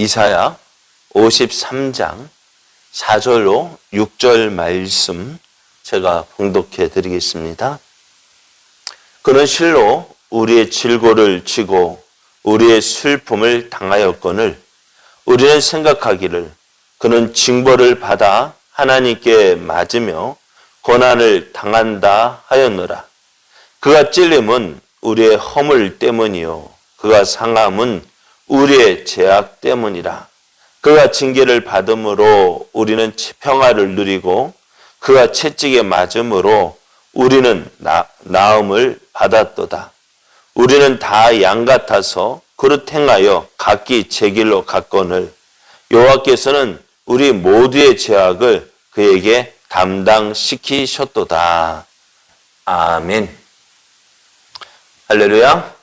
이사야 53장 4절로 6절 말씀 제가 봉독해 드리겠습니다. 그는 실로 우리의 질고를 지고 우리의 슬픔을 당하였거늘 우리는 생각하기를 그는 징벌을 받아 하나님께 맞으며 고난을 당한다 하였노라. 그가 찔림은 우리의 허물 때문이요. 그가 상함은 우리의 죄악 때문이라. 그가 징계를 받음으로 우리는 평화를 누리고 그가 채찍에 맞음으로 우리는 나, 나음을 받았도다. 우리는 다 양 같아서 그릇 행하여 각기 제 길로 갔거늘 여호와께서는 우리 모두의 죄악을 그에게 담당시키셨도다. 아멘. 할렐루야.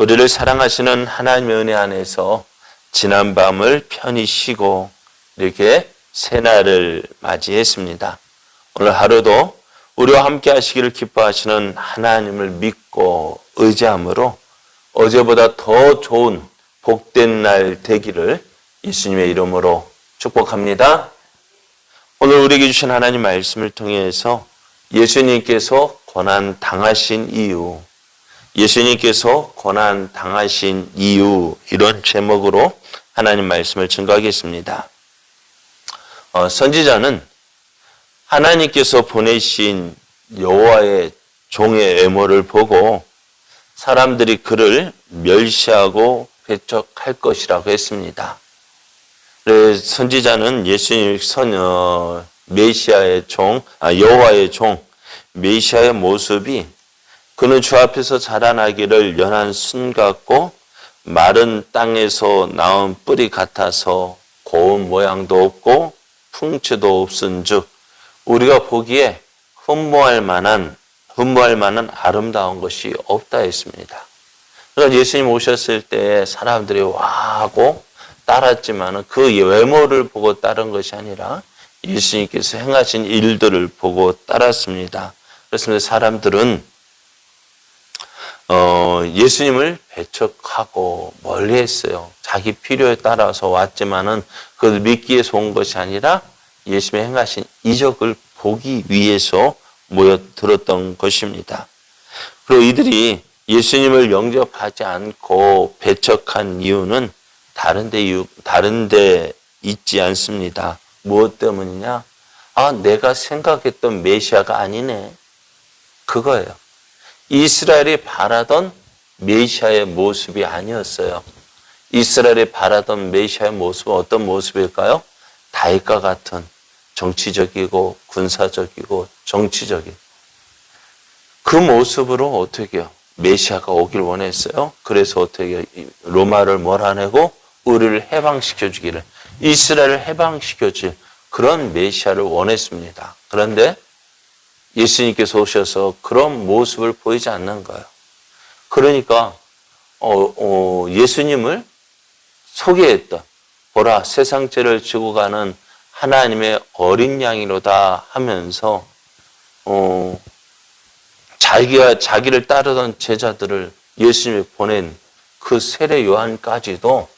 우리를 사랑하시는 하나님의 은혜 안에서 지난 밤을 편히 쉬고 이렇게 새날을 맞이했습니다. 오늘 하루도 우리와 함께 하시기를 기뻐하시는 하나님을 믿고 의지함으로 어제보다 더 좋은 복된 날 되기를 예수님의 이름으로 축복합니다. 오늘 우리에게 주신 하나님 말씀을 통해서 예수님께서 고난 당하신 이유, 예수님께서 고난 당하신 이유 이런 제목으로 하나님 말씀을 증거하겠습니다. 어, 선지자는 하나님께서 보내신 여호와의 종의 외모를 보고 사람들이 그를 멸시하고 배척할 것이라고 했습니다. 선지자는 예수님 선 어, 메시아의 종, 아, 여호와의 종 메시아의 모습이 그는 주 앞에서 자라나기를 연한 순 같고 마른 땅에서 나온 뿌리 같아서 고운 모양도 없고 풍채도 없은즉 우리가 보기에 흠모할 만한 흠모할 만한 아름다운 것이 없다 했습니다. 그러니까 예수님 오셨을 때 사람들이 와 하고 따랐지만은 그 외모를 보고 따른 것이 아니라 예수님께서 행하신 일들을 보고 따랐습니다. 그렇습니다. 사람들은 어, 예수님을 배척하고 멀리 했어요. 자기 필요에 따라서 왔지만은 그 믿기 위해서 온 것이 아니라 예수님의 행하신 이적을 보기 위해서 모여들었던 것입니다. 그리고 이들이 예수님을 영접하지 않고 배척한 이유는 다른데 이유 다른데 있지 않습니다. 무엇 때문이냐? 아, 내가 생각했던 메시아가 아니네. 그거예요. 이스라엘이 바라던 메시아의 모습이 아니었어요. 이스라엘이 바라던 메시아의 모습은 어떤 모습일까요? 다윗과 같은 정치적이고 군사적이고 정치적인 그 모습으로 어떻게 해요? 메시아가 오길 원했어요. 그래서 어떻게? 로마를 몰아내고 우리를 해방시켜 주기를 이스라엘을 해방시켜 줄 그런 메시아를 원했습니다. 그런데 예수님께서 오셔서 그런 모습을 보이지 않는 거예요. 그러니까 어, 어, 예수님을 소개했던 보라 세상 죄를 지고 가는 하나님의 어린 양이로다 하면서 어, 자기가 자기를 따르던 제자들을 예수님이 보낸 그 세례 요한까지도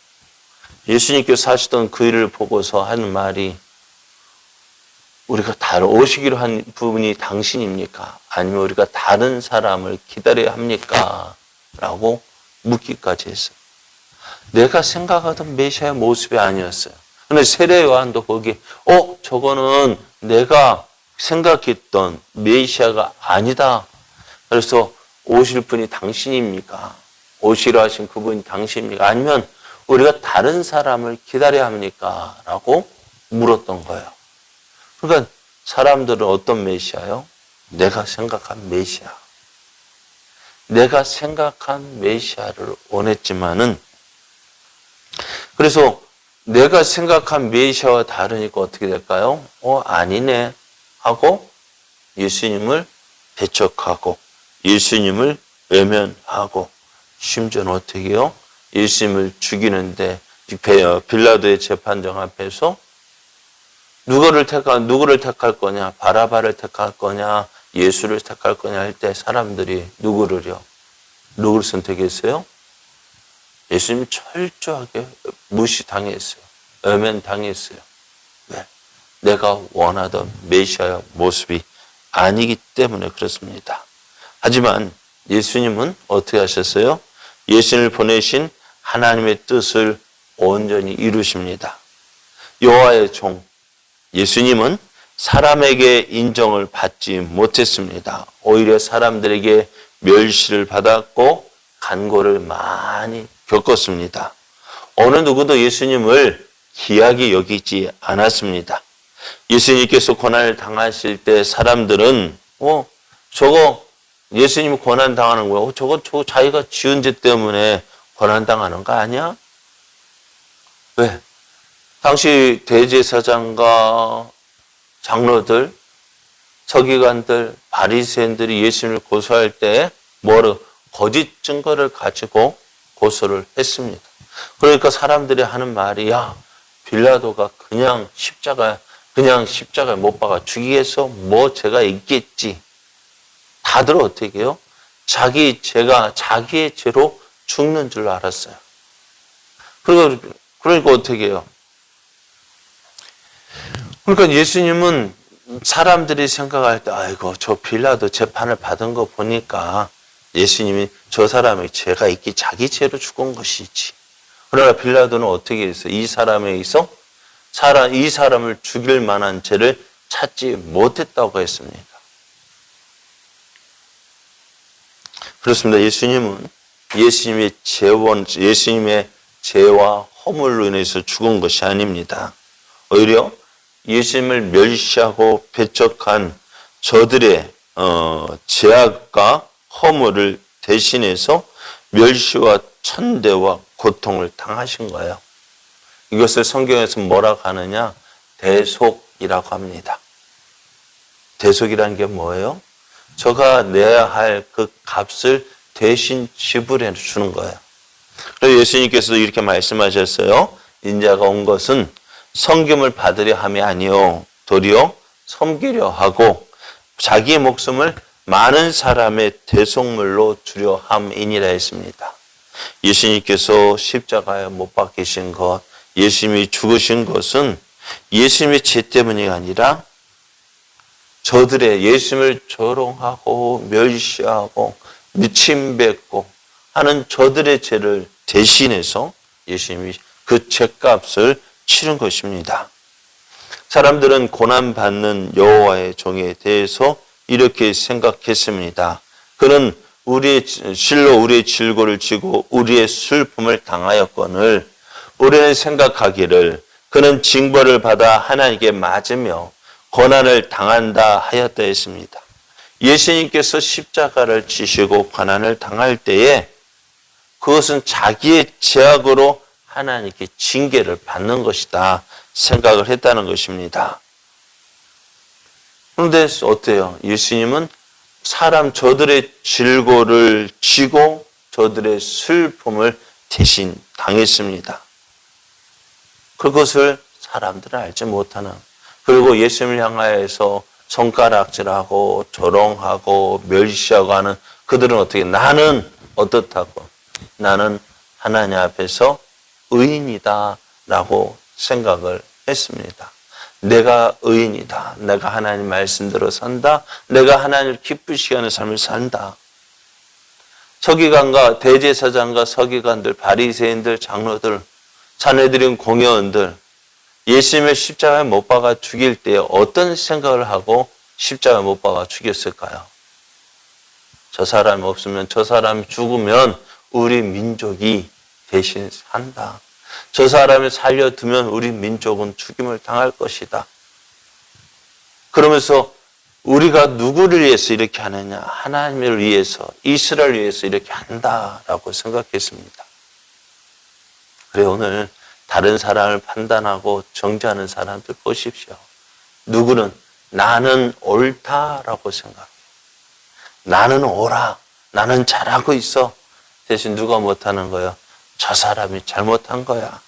예수님께서 하시던 그 일을 보고서 하는 말이 우리가 다른 오시기로 한 부분이 당신입니까? 아니면 우리가 다른 사람을 기다려야 합니까? 라고 묻기까지 했어요. 내가 생각하던 메시아의 모습이 아니었어요. 근데 세례 요한도 거기, 어, 저거는 내가 생각했던 메시아가 아니다. 그래서 오실 분이 당신입니까? 오시려 하신 그분이 당신입니까? 아니면 우리가 다른 사람을 기다려야 합니까? 라고 물었던 거예요. 그러니까 사람들은 어떤 메시아요? 내가 생각한 메시아. 내가 생각한 메시아를 원했지만은 그래서 내가 생각한 메시아와 다르니까 어떻게 될까요? 어, 아니네. 하고 예수님을 배척하고 예수님을 외면하고 심지어는 어떻게 해요? 예수님을 죽이는데 빌라도의 재판정 앞에서 누구를 택할 누구를 택할 거냐? 바라바를 택할 거냐? 예수를 택할 거냐 할 때 사람들이 누구를요? 누구를 선택했어요? 예수님 철저하게 무시당했어요. 외면당했어요. 왜? 내가 원하던 메시아의 모습이 아니기 때문에 그렇습니다. 하지만 예수님은 어떻게 하셨어요? 예수님을 보내신 하나님의 뜻을 온전히 이루십니다. 여호와의 종 예수님은 사람에게 인정을 받지 못했습니다. 오히려 사람들에게 멸시를 받았고 간고를 많이 겪었습니다. 어느 누구도 예수님을 귀하게 여기지 않았습니다. 예수님께서 고난을 당하실 때 사람들은 어 저거 예수님 고난 당하는 거야. 어, 저거 저거 자기가 지은 죄 때문에 고난 당하는 거 아니야? 왜? 당시 대제사장과 장로들, 서기관들, 바리새인들이 예수님을 고소할 때 뭐를 거짓 증거를 가지고 고소를 했습니다. 그러니까 사람들이 하는 말이 야 빌라도가 그냥 십자가 그냥 십자가에 못 박아 죽이겠어 뭐 죄가 있겠지. 다들 어떻게 해요? 자기 죄가 자기의 죄로 죽는 줄 알았어요. 그러니까 그러니까 어떻게 해요? 그러니까 예수님은 사람들이 생각할 때, 아이고, 저 빌라도 재판을 받은 거 보니까 예수님이 저 사람의 죄가 있기 자기 죄로 죽은 것이지. 그러나 빌라도는 어떻게 했어요? 이 사람에 있어 사람, 이 사람을 죽일 만한 죄를 찾지 못했다고 했습니다. 그렇습니다. 예수님은 예수님의 죄원, 예수님의 죄와 허물로 인해서 죽은 것이 아닙니다. 오히려 예수님을 멸시하고 배척한 저들의 어, 제약과 허물을 대신해서 멸시와 천대와 고통을 당하신 거예요. 이것을 성경에서 뭐라고 하느냐? 대속이라고 합니다. 대속이라는 게 뭐예요? 저가 내야 할 그 값을 대신 지불해 주는 거예요. 그래서 예수님께서도 이렇게 말씀하셨어요. 인자가 온 것은 성김을 받으려 함이 아니요 도리어 섬기려 하고 자기의 목숨을 많은 사람의 대속물로 주려 함이니라 했습니다. 예수님께서 십자가에 못 박히신 것, 예수님이 죽으신 것은 예수님의 죄 때문이 아니라 저들의 예수님을 조롱하고 멸시하고 미침뱉고 하는 저들의 죄를 대신해서 예수님이 그 죄값을 치른 것입니다. 사람들은 고난 받는 여호와의 종에 대해서 이렇게 생각했습니다. 그는 우리의 실로 우리의 질고를 지고 우리의 슬픔을 당하였거늘 우리는 생각하기를 그는 징벌을 받아 하나님께 맞으며 고난을 당한다 하였다 했습니다. 예수님께서 십자가를 지시고 고난을 당할 때에 그것은 자기의 제약으로 하나님께 징계를 받는 것이다 생각을 했다는 것입니다. 그런데 어때요? 예수님은 사람 저들의 질고를 지고 저들의 슬픔을 대신 당했습니다. 그것을 사람들은 알지 못하는 그리고 예수님을 향하여서 손가락질하고 조롱하고 멸시하고 하는 그들은 어떻게 나는 어떻다고 나는 하나님 앞에서 의인이다 라고 생각을 했습니다. 내가 의인이다. 내가 하나님 말씀대로 산다. 내가 하나님을 기쁘시게 하는 삶을 산다. 서기관과 대제사장과 서기관들, 바리새인들, 장로들, 자네들인 공회원들 예수님의 십자가에 못 박아 죽일 때 어떤 생각을 하고 십자가에 못 박아 죽였을까요? 저 사람이 없으면 저 사람이 죽으면 우리 민족이 대신 산다. 저 사람을 살려두면 우리 민족은 죽임을 당할 것이다. 그러면서 우리가 누구를 위해서 이렇게 하느냐? 하나님을 위해서, 이스라엘 위해서 이렇게 한다라고 생각했습니다. 그래, 오늘 다른 사람을 판단하고 정죄하는 사람들 보십시오. 누구는 나는 옳다라고 생각해요. 나는 옳아. 나는 잘하고 있어. 대신 누가 못하는 거예요? 저 사람이 잘못한 거야.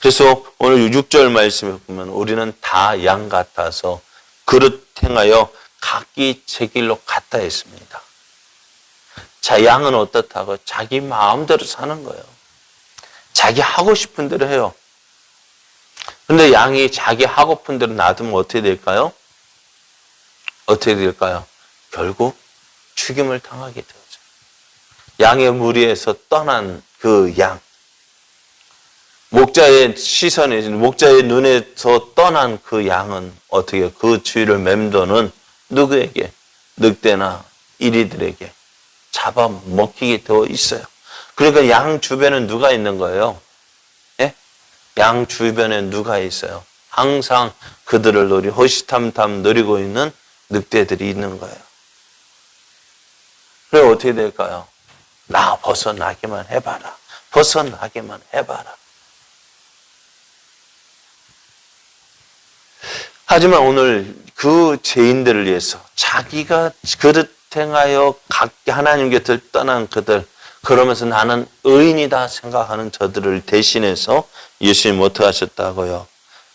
그래서 오늘 6절 말씀에 보면 우리는 다 양 같아서 그릇 행하여 각기 제 길로 갔다 했습니다. 자, 양은 어떻다고? 자기 마음대로 사는 거예요. 자기 하고 싶은 대로 해요. 근데 양이 자기 하고픈 대로 놔두면 어떻게 될까요? 어떻게 될까요? 결국 죽임을 당하게 되죠. 양의 무리에서 떠난 그 양. 목자의 시선에, 목자의 눈에서 떠난 그 양은 어떻게 그 주위를 맴도는 누구에게? 늑대나 이리들에게 잡아먹히게 되어 있어요. 그러니까 양 주변에 누가 있는 거예요? 예? 양 주변에 누가 있어요? 항상 그들을 노리, 호시탐탐 노리고 있는 늑대들이 있는 거예요. 그래 어떻게 될까요? 나 벗어나기만 해봐라. 벗어나기만 해봐라. 하지만 오늘 그 죄인들을 위해서 자기가 그릇 행하여 각기 하나님 곁을 떠난 그들 그러면서 나는 의인이다 생각하는 저들을 대신해서 예수님 어떻게 하셨다고요?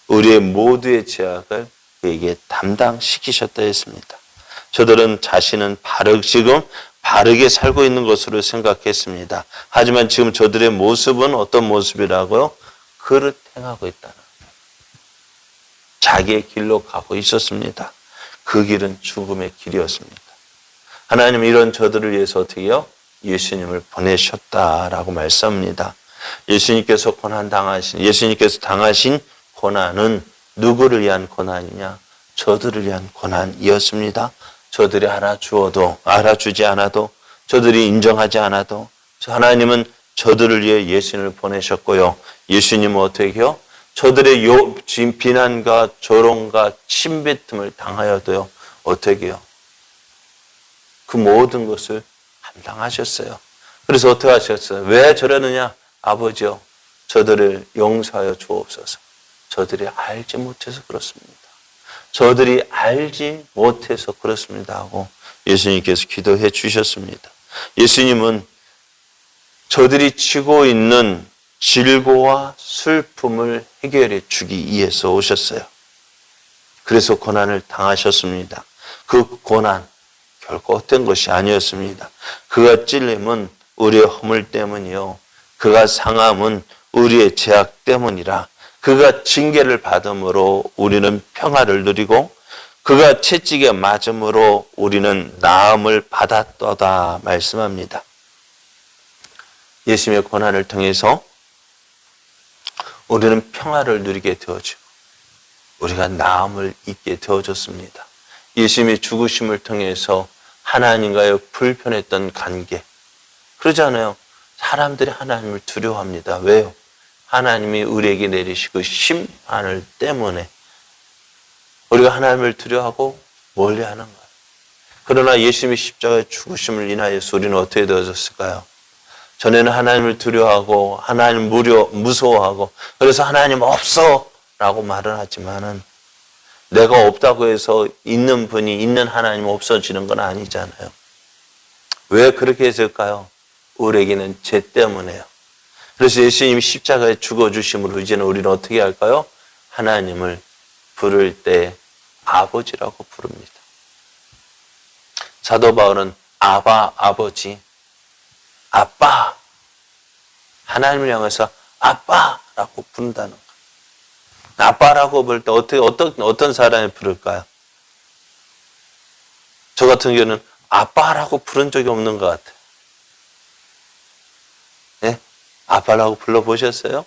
우리의 모두의 죄악을 그에게 담당시키셨다 했습니다. 저들은 자신은 바르, 지금 바르게 살고 있는 것으로 생각했습니다. 하지만 지금 저들의 모습은 어떤 모습이라고요? 그릇 행하고 있다는. 자기의 길로 가고 있었습니다. 그 길은 죽음의 길이었습니다. 하나님 이런 저들을 위해서 어떻게 해요? 예수님을 보내셨다라고 말씀합니다. 예수님께서 고난 당하신, 예수님께서 당하신 고난은 누구를 위한 고난이냐? 저들을 위한 고난이었습니다. 저들이 알아주어도, 알아주지 않아도, 저들이 인정하지 않아도, 하나님은 저들을 위해 예수님을 보내셨고요. 예수님은 어떻게 해요? 저들의 요, 비난과 조롱과 침뱉음을 당하여도요, 어떻게 해요? 그 모든 것을 감당하셨어요. 그래서 어떻게 하셨어요? 왜 저러느냐? 아버지요, 저들을 용서하여 주옵소서. 저들이 알지 못해서 그렇습니다. 저들이 알지 못해서 그렇습니다. 하고 예수님께서 기도해 주셨습니다. 예수님은 저들이 치고 있는 질고와 슬픔을 해결해 주기 위해서 오셨어요. 그래서 고난을 당하셨습니다. 그 고난, 결코 어떤 것이 아니었습니다. 그가 찔림은 우리의 허물 때문이요. 그가 상함은 우리의 죄악 때문이라. 그가 징계를 받음으로 우리는 평화를 누리고 그가 채찍에 맞음으로 우리는 나음을 받았도다 말씀합니다. 예수님의 고난을 통해서 우리는 평화를 누리게 되어지고 우리가 나음을 잊게 되어졌습니다. 예수님의 죽으심을 통해서 하나님과의 불편했던 관계. 그러잖아요. 사람들이 하나님을 두려워합니다. 왜요? 하나님이 우리에게 내리시고 심판을 때문에 우리가 하나님을 두려워하고 멀리하는 거예요. 그러나 예수님이 십자가의 죽으심을 인하여서 우리는 어떻게 되어졌을까요? 전에는 하나님을 두려워하고 하나님 무려 무서워하고 그래서 하나님 없어 라고 말을 하지만은 내가 없다고 해서 있는 분이 있는 하나님 없어지는 건 아니잖아요. 왜 그렇게 했을까요? 우리에게는 죄 때문에요. 그래서 예수님이 십자가에 죽어주심으로 이제는 우리는 어떻게 할까요? 하나님을 부를 때 아버지라고 부릅니다. 사도 바울은 아바 아버지, 아빠, 하나님을 향해서 아빠라고 부른다는 거예요. 아빠라고 부를 때 어떻게 어떤 어떤 사람이 부를까요? 저 같은 경우는 아빠라고 부른 적이 없는 것 같아요. 예? 아빠라고 불러보셨어요?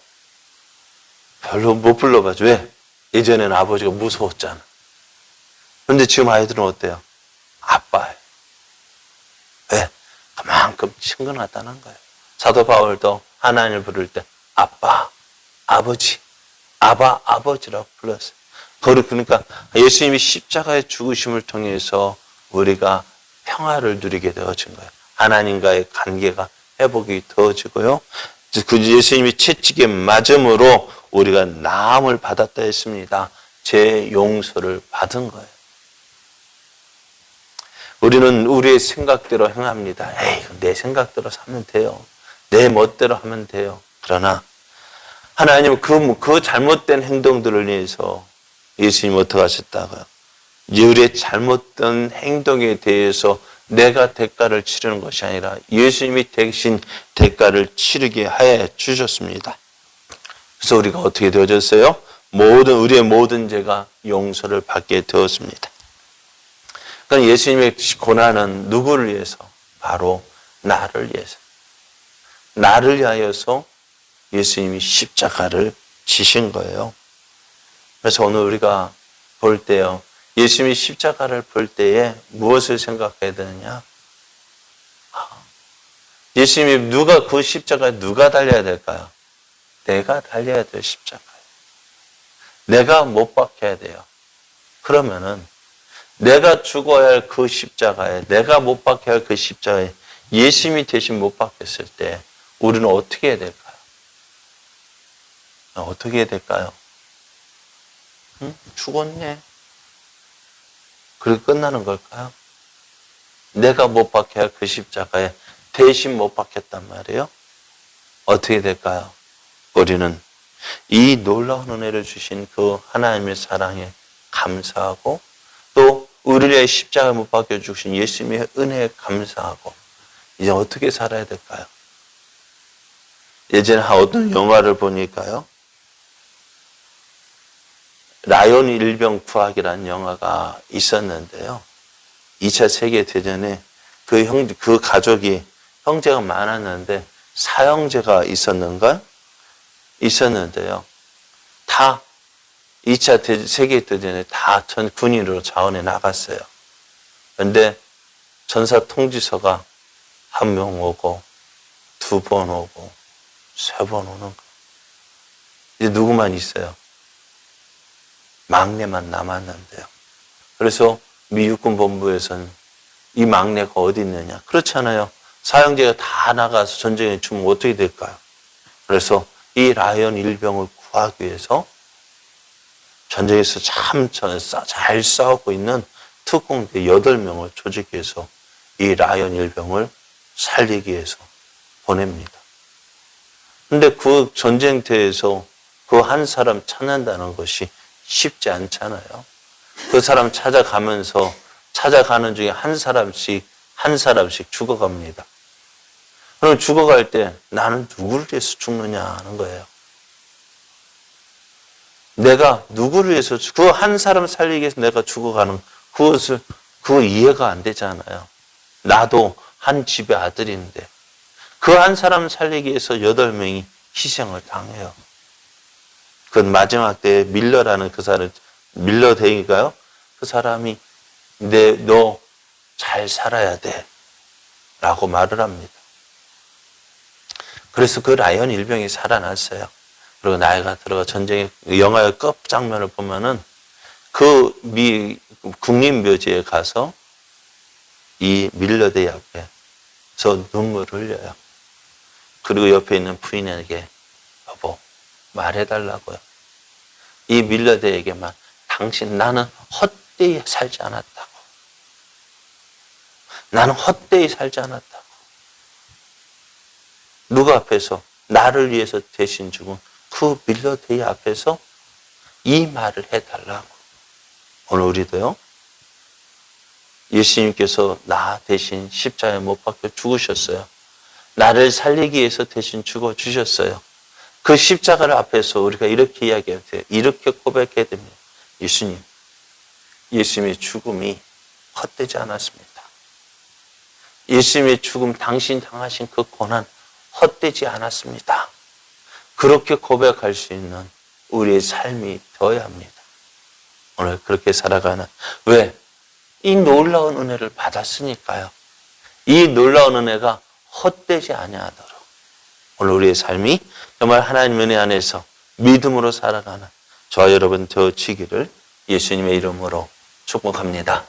별로 못 불러봤죠. 왜? 예전에는 아버지가 무서웠잖아. 근데 지금 아이들은 어때요? 아빠예요. 왜? 그만큼 친근하다는 거예요. 사도 바울도 하나님을 부를 때 아빠, 아버지, 아바, 아버지라고 불렀어요. 그러니까 예수님이 십자가의 죽으심을 통해서 우리가 평화를 누리게 되어진 거예요. 하나님과의 관계가 회복이 되어지고요. 그 예수님이 채찍에 맞음으로 우리가 나음을 받았다 했습니다. 제 용서를 받은 거예요. 우리는 우리의 생각대로 행합니다. 에이, 내 생각대로 사면 돼요. 내 멋대로 하면 돼요. 그러나 하나님은 그, 그 잘못된 행동들을 위해서 예수님 어떻게 하셨다고요? 우리의 잘못된 행동에 대해서 내가 대가를 치르는 것이 아니라 예수님이 대신 대가를 치르게 하여 주셨습니다. 그래서 우리가 어떻게 되어졌어요? 모든 우리의 모든 죄가 용서를 받게 되었습니다. 그럼 예수님의 고난은 누구를 위해서? 바로 나를 위해서. 나를 위하여서 예수님이 십자가를 지신 거예요. 그래서 오늘 우리가 볼 때요. 예수님이 십자가를 볼 때에 무엇을 생각해야 되느냐? 아, 예수님이 누가 그 십자가에 누가 달려야 될까요? 내가 달려야 될 십자가예요. 내가 못 박혀야 돼요. 그러면은 내가 죽어야 할 그 십자가에 내가 못 박혀야 할 그 십자가에 예수님이 대신 못 박혔을 때 우리는 어떻게 해야 될까요? 어떻게 해야 될까요? 응? 죽었네. 그렇게 끝나는 걸까요? 내가 못 박혀야 할그 십자가에 대신 못 박혔단 말이에요. 어떻게 될까요? 우리는 이 놀라운 은혜를 주신 그 하나님의 사랑에 감사하고 또 우리의 십자가 못 박혀 주신 예수님의 은혜에 감사하고 이제 어떻게 살아야 될까요? 예전에 어떤 영화를 보니까요. 라이온 일병 구하기라는 영화가 있었는데요. 2차 세계대전에 그 형, 그 가족이 형제가 많았는데 사형제가 있었는가? 있었는데요. 다 2차 대, 세계대전에 다 전 군인으로 자원해 나갔어요. 근데 전사 통지서가 한 명 오고, 두 번 오고, 세 번 오는 거. 이제 누구만 있어요? 막내만 남았는데요. 그래서 미 육군 본부에서는 이 막내가 어디 있느냐? 그렇잖아요. 사형제가 다 나가서 전쟁에 죽으면 어떻게 될까요? 그래서 이 라이언 일병을 구하기 위해서 전쟁에서 참 잘 싸우고 있는 특공대 8명을 조직해서 이 라이언 일병을 살리기 위해서 보냅니다. 근데 그 전쟁터에서 그 한 사람 찾는다는 것이 쉽지 않잖아요. 그 사람 찾아가면서 찾아가는 중에 한 사람씩 한 사람씩 죽어갑니다. 그럼 죽어갈 때 나는 누구를 위해서 죽느냐 하는 거예요. 내가 누구를 위해서 그 한 사람 살리기 위해서 내가 죽어가는 그것을 그 이해가 안 되잖아요. 나도 한 집의 아들인데 그 한 사람 살리기 위해서 여덟 명이 희생을 당해요. 그 마지막 때에 밀러라는 그 사람 밀러 대인가요? 그 사람이 내 너 잘 살아야 돼. 라고 말을 합니다. 그래서 그 라이언 일병이 살아났어요. 그리고 나이가 들어가 전쟁의 영화의 끝 장면을 보면은 그 미 국립묘지에 가서 이 밀러대 앞에서 눈물을 흘려요. 그리고 옆에 있는 부인에게 말해달라고요. 이 밀러대에게만 당신 나는 헛되이 살지 않았다고. 나는 헛되이 살지 않았다고. 누가 앞에서 나를 위해서 대신 죽은 그 밀러데이 앞에서 이 말을 해달라고. 오늘 우리도요. 예수님께서 나 대신 십자가에 못 박혀 죽으셨어요. 나를 살리기 위해서 대신 죽어 주셨어요. 그 십자가를 앞에서 우리가 이렇게 이야기해야 돼요. 이렇게 고백해야 됩니다. 예수님, 예수님의 죽음이 헛되지 않았습니다. 예수님의 죽음, 당신 당하신 그 고난 헛되지 않았습니다. 그렇게 고백할 수 있는 우리의 삶이 되어야 합니다. 오늘 그렇게 살아가는, 왜? 이 놀라운 은혜를 받았으니까요. 이 놀라운 은혜가 헛되지 아니하도록 오늘 우리의 삶이 정말 하나님 은혜 안에서 믿음으로 살아가는 저와 여러분 되어지기를 예수님의 이름으로 축복합니다.